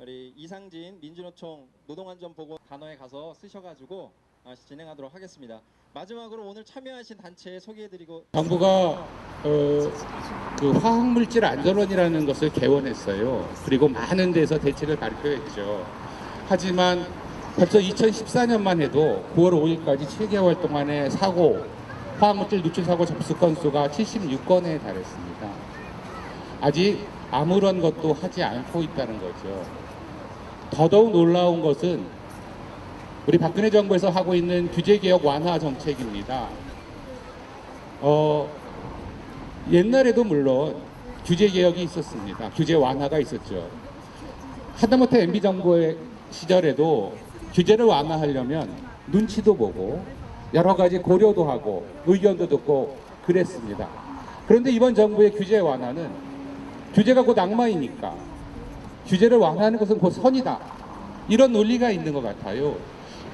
우리 이상진 민주노총 노동안전보건 단어에 가서 쓰셔가지고 아, 진행하도록 하겠습니다. 마지막으로 오늘 참여하신 단체 소개해드리고 정부가 어, 그 화학물질 안전원이라는 것을 개원했어요. 그리고 많은 데서 대책을 발표했죠. 하지만 벌써 2014년만 해도 9월 5일까지 7개월 동안의 사고, 화학물질 누출 사고 접수 건수가 76건에 달했습니다. 아직 아무런 것도 하지 않고 있다는 거죠. 더더욱 놀라운 것은 우리 박근혜 정부에서 하고 있는 규제개혁 완화 정책입니다. 어, 옛날에도 물론 규제 개혁이 있었습니다. 규제 완화가 있었죠. 하다못해 MB 정부의 시절에도 규제를 완화하려면 눈치도 보고 여러 가지 고려도 하고 의견도 듣고 그랬습니다. 그런데 이번 정부의 규제 완화는 규제가 곧 악마이니까 규제를 완화하는 것은 곧 선이다. 이런 논리가 있는 것 같아요.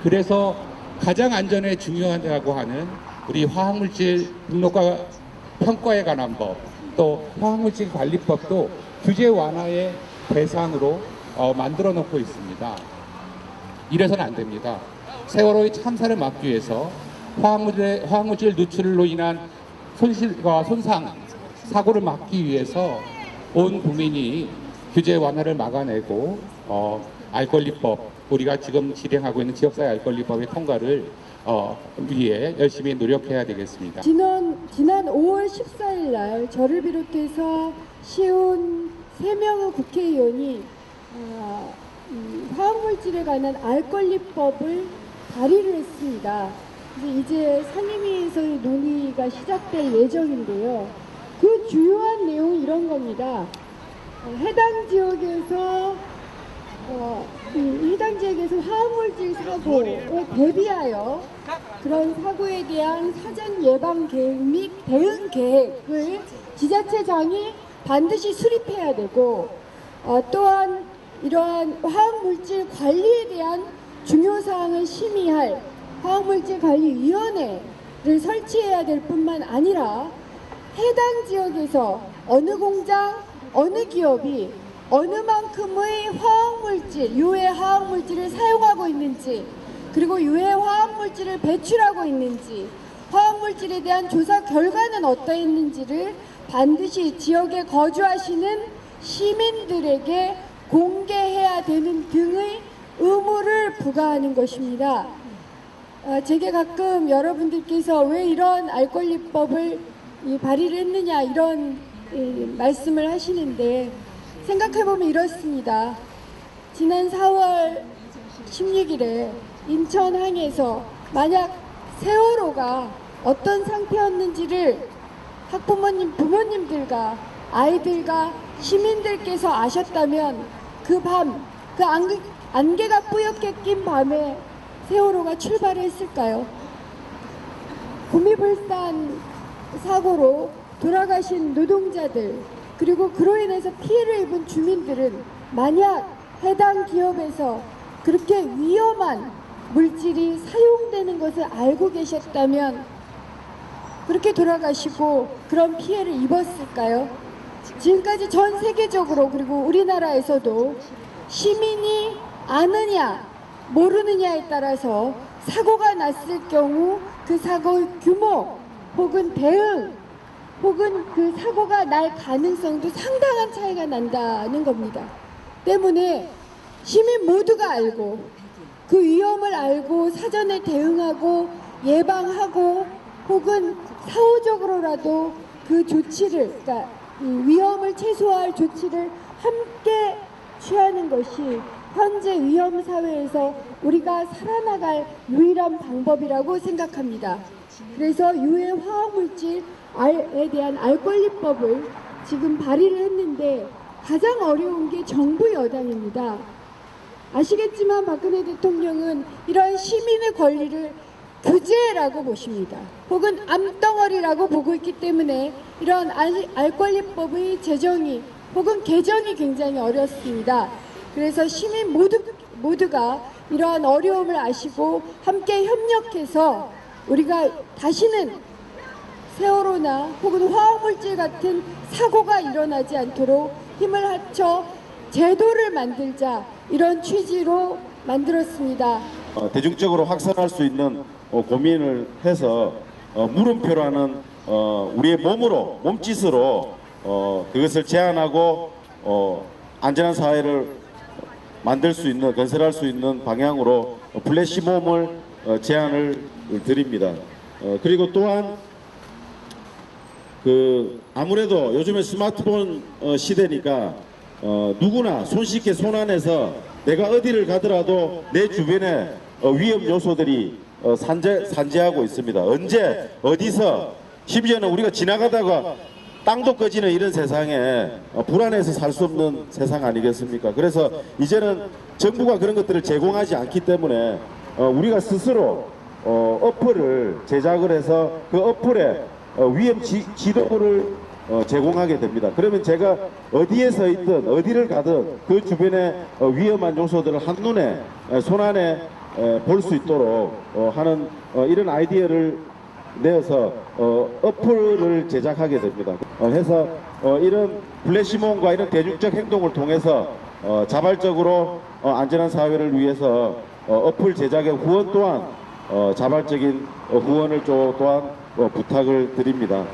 그래서 가장 안전에 중요하다고 하는 우리 화학물질 등록과 평가에 관한 법, 또 화학물질 관리법도 규제 완화의 대상으로 어, 만들어 놓고 있습니다. 이래서는 안 됩니다. 세월호의 참사를 막기 위해서 화학물질, 화학물질 누출로 인한 손실과 손상, 사고를 막기 위해서 온 국민이 규제 완화를 막아내고 어, 알 권리법 우리가 지금 실행하고 있는 지역사회 알 권리법의 통과를 어, 위해 열심히 노력해야 되겠습니다. 지난 지난 5월 14일 날 저를 비롯해서 시온 3명의 국회의원이 아, 이 화학물질에 관한 알 권리법을 발의를 했습니다. 이제 상임위에서의 논의가 시작될 예정인데요. 그 주요한 내용이 이런 겁니다. 어, 해당 지역에서 어, 이 해당 지역에서 화학물질 사고 에 대비하여 그런 사고에 대한 사전 예방 계획 및 대응 계획을 지자체장이 반드시 수립해야 되고 어, 또한 이러한 화학물질 관리에 대한 중요 사항을 심의할 화학물질 관리위원회를 설치해야 될 뿐만 아니라 해당 지역에서 어느 공장, 어느 기업이 어느 만큼의 화학물질, 유해 화학물질을 사용하고 있는지, 그리고 유해 화학물질을 배출하고 있는지, 화학물질에 대한 조사 결과는 어떠했는지를 반드시 지역에 거주하시는 시민들에게 공개해야 되는 등의 의무를 부과하는 것입니다. 아, 제게 가끔 여러분들께서 왜 이런 알 권리법을 이 발의를 했느냐 이런 이, 말씀을 하시는데 생각해보면 이렇습니다. 지난 4월 16일에 인천항에서 만약 세월호가 어떤 상태였는지를 학부모님, 부모님들과 아이들과 시민들께서 아셨다면 그 밤, 그 안개, 안개가 뿌옇게 낀 밤에 세월호가 출발했을까요? 구미불산 사고로 돌아가신 노동자들 그리고 그로 인해서 피해를 입은 주민들은 만약 해당 기업에서 그렇게 위험한 물질이 사용되는 것을 알고 계셨다면 그렇게 돌아가시고 그런 피해를 입었을까요? 지금까지 전 세계적으로 그리고 우리나라에서도 시민이 아느냐 모르느냐에 따라서 사고가 났을 경우 그 사고의 규모 혹은 대응 혹은 그 사고가 날 가능성도 상당한 차이가 난다는 겁니다. 때문에 시민 모두가 알고 그 위험을 알고 사전에 대응하고 예방하고 혹은 사후적으로라도 그 조치를 그러니까 이 위험을 최소화할 조치를 함께 취하는 것이 현재 위험 사회에서 우리가 살아나갈 유일한 방법이라고 생각합니다. 그래서 유해 화학물질에 대한 알 권리법을 지금 발의를 했는데 가장 어려운 게 정부 여당입니다. 아시겠지만 박근혜 대통령은 이런 시민의 권리를 규제라고 보십니다. 혹은 암덩어리라고 보고 있기 때문에 이런 알, 알 권리법의 제정이 혹은 개정이 굉장히 어렵습니다. 그래서 시민 모두, 모두가 이러한 어려움을 아시고 함께 협력해서 우리가 다시는 세월호나 혹은 화학물질 같은 사고가 일어나지 않도록 힘을 합쳐 제도를 만들자 이런 취지로 만들었습니다. 어, 대중적으로 확산할 수 있는 어, 고민을 해서 어, 물음표라는 어, 우리의 몸으로 몸짓으로 어, 그것을 제한하고 어, 안전한 사회를 만들 수 있는 건설할 수 있는 방향으로 어, 플래시몹을 어, 제안을 드립니다. 어, 그리고 또한 그 아무래도 요즘에 스마트폰 어, 시대니까 어, 누구나 손쉽게 손 안에서 내가 어디를 가더라도 내 주변에 어, 위험 요소들이 어, 산재 산재하고 있습니다. 언제 어디서 심지어는 우리가 지나가다가 땅도 꺼지는 이런 세상에 어, 불안해서 살 수 없는 세상 아니겠습니까? 그래서 이제는 정부가 그런 것들을 제공하지 않기 때문에 어, 우리가 스스로 어, 어플을 제작을 해서 그 어플에 어, 위험 지, 지도를 어, 제공하게 됩니다. 그러면 제가 어디에 서 있든 어디를 가든 그 주변에 어, 위험한 요소들을 한눈에 에, 손안에 볼 수 있도록 어, 하는 어, 이런 아이디어를 내어서 어, 어플을 제작하게 됩니다. 어, 해서 어, 이런 플래시몬과 이런 대중적 행동을 통해서 어, 자발적으로 어, 안전한 사회를 위해서 어, 어플 제작의 후원 또한 어, 자발적인 어, 후원을 또, 또한 어, 부탁을 드립니다.